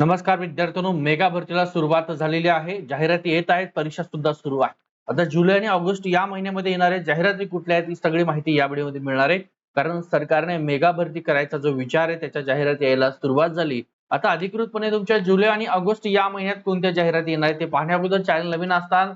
नमस्कार विद्यार्थ्यांनो मेगा भरतीला सुरुवात झालेली आहे. जाहिराती येत आहेत परीक्षा सुद्धा सुरू आहे आता जुलै आणि ऑगस्ट या महिन्यामध्ये येणाऱ्या जाहिराती कुठल्या आहेत ही सगळी माहिती या व्हिडिओमध्ये मिळणार आहे. कारण सरकारने मेगा भरती करायचा जो विचार आहे त्याच्या जाहिराती यायला सुरुवात झाली. आता अधिकृतपणे तुमच्या जुलै आणि ऑगस्ट या महिन्यात कोणत्या जाहिराती येणार आहेत ते पाहण्याबद्दल चॅनल नवीन असतात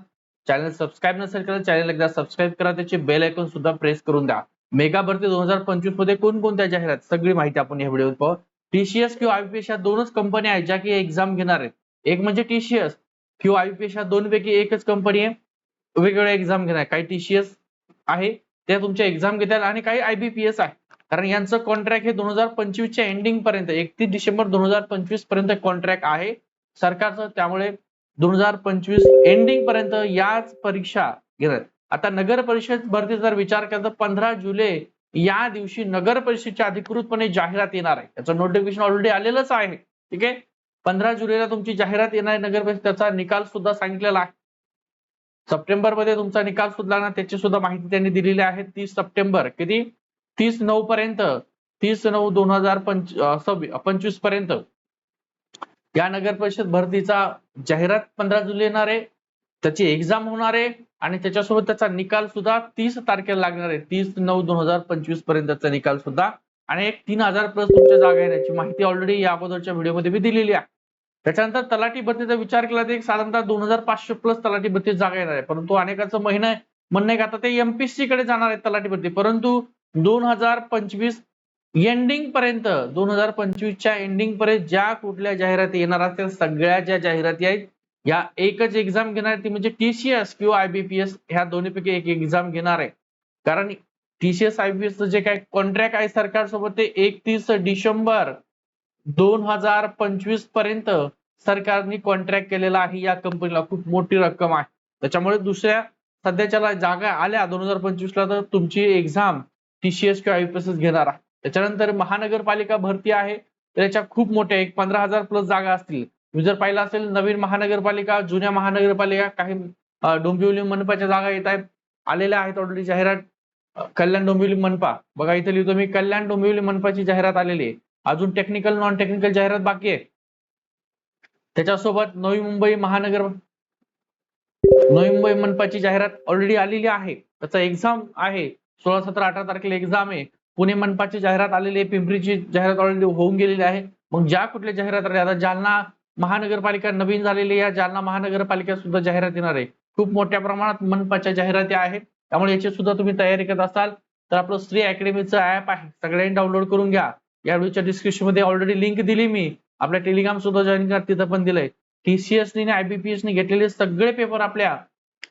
चॅनल सबस्क्राईब नसेल केलं चॅनल एकदा सबस्क्राईब करा त्याचे बेल ऐकून सुद्धा प्रेस करून द्या. मेगा भरती दोन हजार पंचवीसमध्ये कोणकोणत्या जाहिरात सगळी माहिती आपण या व्हिडिओत पाहू. टीसीएस किंवा आयपीएस या दोनच कंपन्या आहेत ज्या की एक्झाम घेणार आहेत. एक म्हणजे टीसीएस किंवा आयपीएस या दोन पैकी एकच कंपनी आहे. वेगवेगळ्या एक्झाम घेणार काही टीसीएस आहे त्या तुमच्या एक्झाम घेतात आणि काही आयबीपीएस आहे. कारण यांचं कॉन्ट्रॅक्ट हे दोन हजार पंचवीसच्या एंडिंग पर्यंत एकतीस डिसेंबर दोन हजार पंचवीसपर्यंत कॉन्ट्रॅक्ट आहे. सरकारचं त्यामुळे दोन हजार पंचवीस एंडिंग पर्यंत याच परीक्षा घेणार आता नगर परिषद भरती जर विचार केला तर पंधरा जुलै या दिवशी नगर परिषदेच्या अधिकृतपणे जाहिरात येणार आहे. त्याचं नोटिफिकेशन ऑलरेडी आलेलंच आहे. ठीक आहे? पंधरा जुलैला तुमची जाहिरात येणार आहे नगर परिषद. त्याचा निकाल सुद्धा सांगितलेला आहे. सप्टेंबरमध्ये तुमचा निकाल सुद्धा ना त्याची सुद्धा माहिती त्यांनी दिलेली आहे. तीस सप्टेंबर किती? तीस नऊ पर्यंत तीस नऊ दोन हजार पंचवीसपर्यंत. या नगर परिषद भरतीचा जाहिरात पंधरा जुलै येणार आहे. त्याची एक्झाम होणार आहे. आणि त्याच्यासोबत त्याचा निकाल सुद्धा तीस तारखेला लागणार आहे. तीस नऊ दोन हजार पंचवीस पर्यंतचा निकाल सुद्धा. आणि एक तीन हजार प्लस तुमच्या जागा येण्याची माहिती ऑलरेडी या अगोदरच्या व्हिडिओमध्ये मी दिलेली आहे. त्याच्यानंतर तलाठी भरतीचा विचार केला तर एक साधारणतः दोन हजार पाचशे प्लस तलाठी भरती जागा येणार आहे. परंतु अनेकांचं महिना आहे म्हणणं आहे का आता ते एमपीएससी कडे जाणार आहे तलाठी भरती. परंतु दोन हजार पंचवीस एंडिंग पर्यंत दोन हजार पंचवीसच्या एंडिंग पर्यंत ज्या कुठल्या जाहिराती येणार असतील सगळ्या ज्या जाहिराती आहेत या एकच एक्झाम घेणार ती म्हणजे टीसीएस किंवा आयबीपीएस ह्या दोन्हीपैकी एक एक्झाम घेणार आहे. कारण टीसीएस आयबीपीएस जे काय कॉन्ट्रॅक्ट आहे सरकारसोबत ते एकतीस डिसेंबर दोन हजार पंचवीसपर्यंत सरकारने कॉन्ट्रॅक्ट केलेला आहे या कंपनीला खूप मोठी रक्कम आहे. त्याच्यामुळे दुसऱ्या सध्याच्या जागा आल्या दोन हजार पंचवीसला तर तुमची एक्झाम टीसीएस किंवा आयपीएस घेणार आहे. त्याच्यानंतर महानगरपालिका भरती आहे. त्याच्या खूप मोठ्या एक पंधरा हजार प्लस जागा असतील. जर पाहिलं असेल नवीन महानगरपालिका जुन्या महानगरपालिका काही डोंबिवली मनपाच्या जागा येत आहेत आलेल्या आहेत ऑलरेडी जाहिरात. कल्याण डोंबिवली मनपा. बघा इथे लिहितो मी कल्याण डोंबिवली मनपाची जाहिरात आलेली आहे. अजून टेक्निकल नॉन टेक्निकल जाहिरात बाकी आहे त्याच्यासोबत नवी मुंबई महानगर नवी मुंबई मनपाची जाहिरात ऑलरेडी आलेली आहे. त्याचा एक्झाम आहे. सोळा सतरा अठरा तारखेला एक्झाम आहे. पुणे मनपाची जाहिरात आलेली आहे. पिंपरीची जाहिरात ऑलरेडी होऊन गेलेली आहे. मग ज्या कुठल्या जाहिरात आल्या आता जालना महानगरपालिका नवीन झालेली या जालना महानगरपालिका सुद्धा जाहिरात येणार आहे. खूप मोठ्या प्रमाणात मनपाच्या जाहिराती आहेत. त्यामुळे याची सुद्धा तुम्ही तयारी करत असाल तर आपलं श्री अकॅडमीचं ऍप आहे. सगळ्यांनी डाउनलोड करून घ्या. या व्हिडिओच्या डिस्क्रिप्शनमध्ये ऑलरेडी लिंक दिली मी. आपल्या टेलिग्राम सुद्धा जॉईन करा. तिथं पण दिलंय. टीसीएस ने आयबीपीएस ने घेतलेले सगळे पेपर आपल्या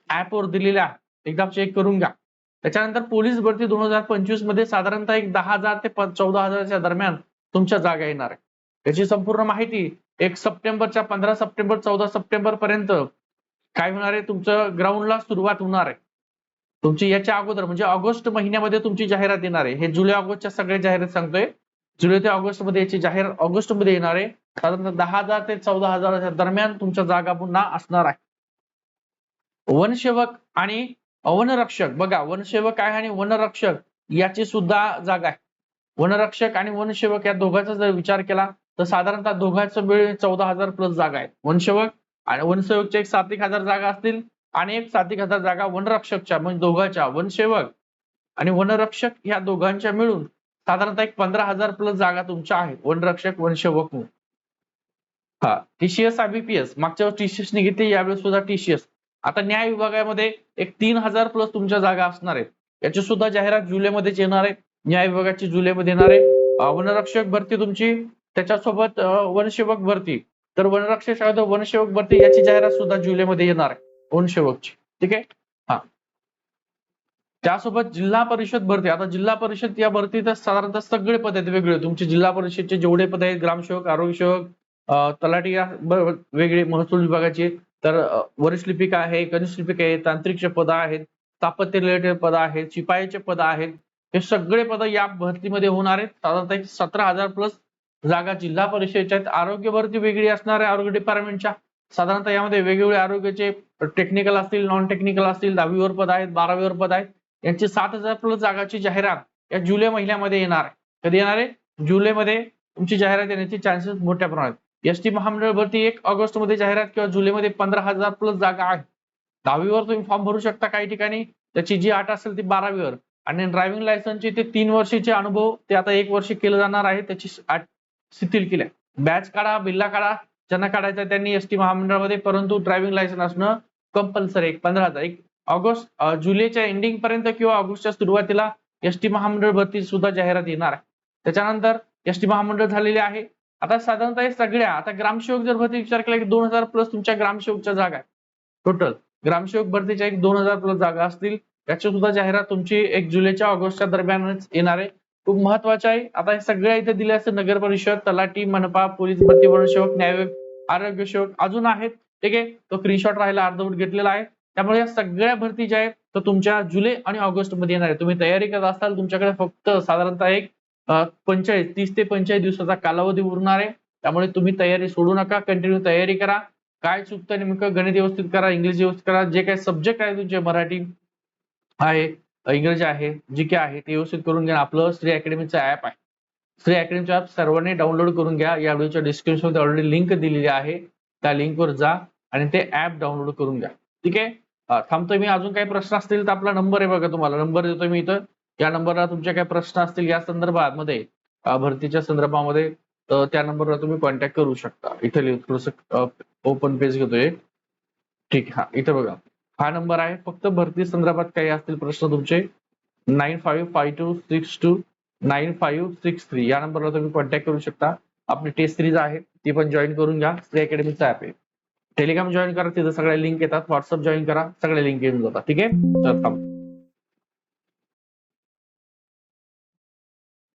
ऍपवर दिलेले आहेत. एकदा चेक करून घ्या. त्याच्यानंतर पोलीस भरती दोन हजार पंचवीसमध्ये साधारणतः एक दहा हजार ते प- चौदा हजारच्या दरम्यान तुमच्या जागा येणार आहे. त्याची संपूर्ण माहिती एक सप्टेंबरच्या पंधरा सप्टेंबर चौदा सप्टेंबर पर्यंत काय होणार आहे? तुमचं ग्राउंडला सुरुवात होणार आहे. तुमची याच्या अगोदर म्हणजे ऑगस्ट महिन्यामध्ये तुमची जाहिरात येणार आहे. हे जुलै ऑगस्टच्या सगळ्या जाहिरात सांगतोय. जुलै ते ऑगस्टमध्ये याची जाहिरात ऑगस्टमध्ये येणार आहे. साधारणतः दहा हजार ते चौदा हजाराच्या दरम्यान तुमच्या जागा पुन्हा असणार आहे. वनसेवक आणि वनरक्षक बघा वनसेवक आहे आणि वनरक्षक याची सुद्धा जागा आहे. वनरक्षक आणि वनसेवक या दोघांचा जर विचार केला तर साधारणतः दोघांचं मिळून चौदा हजार प्लस जागा आहेत. वनसेवक आणि वनसेवकच्या एक सात एक हजार जागा असतील आणि एक सात एक हजार जागा वनरक्षकच्या म्हणजे दोघांच्या वनसेवक आणि वनरक्षक या दोघांच्या मिळून साधारणतः एक पंधरा हजार प्लस जागा तुमच्या आहेत. वनरक्षक वनसेवक म्हणून. हा टीसीएस आयबीपीएस मागच्या वेळेस टीसीएस ने घेतली यावेळेस सुद्धा टीसीएस आता न्याय विभागामध्ये एक तीन हजार प्लस तुमच्या जागा असणार आहेत. याची सुद्धा जाहिरात जुलैमध्येच येणार आहे. न्याय विभागाची जुलैमध्ये येणार आहे. वनरक्षक भरती तुमची त्याच्यासोबत वनसेवक भरती. तर वनरक्षक शाळेत वनसेवक भरती याची जाहिरात सुद्धा जुलैमध्ये येणार आहे वनसेवकची. ठीक आहे? हा. त्यासोबत जिल्हा परिषद भरती. आता जिल्हा परिषद या भरतीत साधारणतः सगळे पद आहेत वेगळे. तुमचे जिल्हा परिषदचे जेवढे पद आहेत ग्रामसेवक आरोग्यसेवक तलाठी या वेगळे महसूल विभागाचे तर वरिष्ठ लिपिका आहे कनिष्ठ लिपिका आहे तांत्रिकचे पद आहेत स्थापत्य रिलेटेड पद आहेत शिपाईचे पद आहेत. हे सगळे पद या भरतीमध्ये होणार आहेत. साधारणतः सतरा हजार प्लस जागा जिल्हा परिषदेच्या आहेत. आरोग्य भरती वेगळी असणार आहे आरोग्य डिपार्टमेंटच्या साधारणतः यामध्ये वेगवेगळे आरोग्याचे टेक्निकल असतील नॉन टेक्निकल असतील दहावीवर पद आहेत बारावीवर पद आहेत. यांची सात हजार प्लस जागाची जाहिरात या जुलै महिन्यामध्ये येणार आहे. कधी येणार आहे? जुलैमध्ये तुमची जाहिरात येण्याचे चान्सेस मोठ्या प्रमाणात एस टी महामंडळ भरती एक ऑगस्टमध्ये जाहिरात किंवा जुलैमध्ये पंधरा हजार प्लस जागा आहे दहावीवर तुम्ही फॉर्म भरू शकता काही ठिकाणी. त्याची जी आठ असेल ती बारावीवर. आणि ड्रायव्हिंग लायसन्सचे ते तीन वर्षाचे अनुभव ते आता एक वर्ष केलं जाणार आहे. त्याची आठ शिथिल केल्या. बॅच काढा बिल्ला काढा ज्यांना काढायचा त्यांनी एसटी महामंडळामध्ये परंतु ड्रायव्हिंग लायसन्स असणं कंपल्सरी एक पंधरा हजार. एक ऑगस्ट जुलैच्या एंडिंग पर्यंत किंवा ऑगस्टच्या सुरुवातीला एसटी महामंडळ भरती सुद्धा जाहिरात येणार आहे. त्याच्यानंतर एसटी महामंडळ झालेले आहे. आता साधारणतः सगळ्या आता ग्रामसेवक जर भरती विचार केला की दोन हजार प्लस तुमच्या ग्रामसेवकच्या जागा आहेत. टोटल ग्रामसेवक भरतीच्या एक दोन हजार प्लस जागा असतील. याची सुद्धा जाहिरात तुमची एक जुलैच्या ऑगस्टच्या दरम्यानच येणार आहे. खूप महत्वाचं आहे. आता हे सगळ्या इथे दिले असते नगर परिषद तलाठी मनपा पोलीस भरती सेवक न्याय आरोग्य सेवक अजून आहेत. ठीक आहे? तो स्क्रीनशॉट राहिला अर्धवट घेतलेला आहे. त्यामुळे या सगळ्या भरती ज्या आहेत तर तुमच्या जुलै आणि ऑगस्टमध्ये येणार आहे. तुम्ही तयारी करत असाल तुमच्याकडे फक्त साधारणतः एक पंचेचाळीस तीस ते पंचेचाळीस दिवसाचा कालावधी उरणार आहे. त्यामुळे तुम्ही तयारी सोडू नका कंटिन्यू तयारी करा. काय चुकतं नेमकं गणित व्यवस्थित करा इंग्लिश व्यवस्थित करा. जे काही सब्जेक्ट आहे तुमचे मराठी आहे. इंग्रजी आहे जी के आहे ते व्यवस्थित करून घ्या. आपलं श्री अकॅडमीचं ऍप आहे. श्री अकॅडमीचं ऍप सर्वांनी डाउनलोड करून घ्या. या व्हिडिओच्या डिस्क्रिप्शनमध्ये ऑलरेडी लिंक दिलेली आहे. त्या लिंकवर जा आणि ते ऍप डाउनलोड करून घ्या. ठीक आहे? थांबतोय मी. अजून काही प्रश्न असतील तर आपला नंबर आहे बघा तुम्हाला. नंबर देतो मी इथं. या नंबरला तुमचे काही प्रश्न असतील या संदर्भात मध्ये भरतीच्या संदर्भामध्ये तर त्या नंबरला तुम्ही कॉन्टॅक्ट करू शकता. इथे थोडस ओपन पेज घेतोय. ठीक आहे. हा इथे बघा. हा नंबर आहे. फक्त भरती संदर्भात काही असतील प्रश्न तुमचे. Nine five five two six two nine five six three या नंबरला तुम्ही कॉन्टॅक्ट करू शकता. आपली टेस्ट सिरीज आहे. ती पण जॉईन करून घ्या. स्त्री अकॅडमीचा ऍप आहे. टेलिग्राम जॉईन करा. तिथं सगळ्या लिंक येतात. व्हॉट्सअप जॉईन करा. सगळ्या लिंक येऊन जातात. ठीक आहे?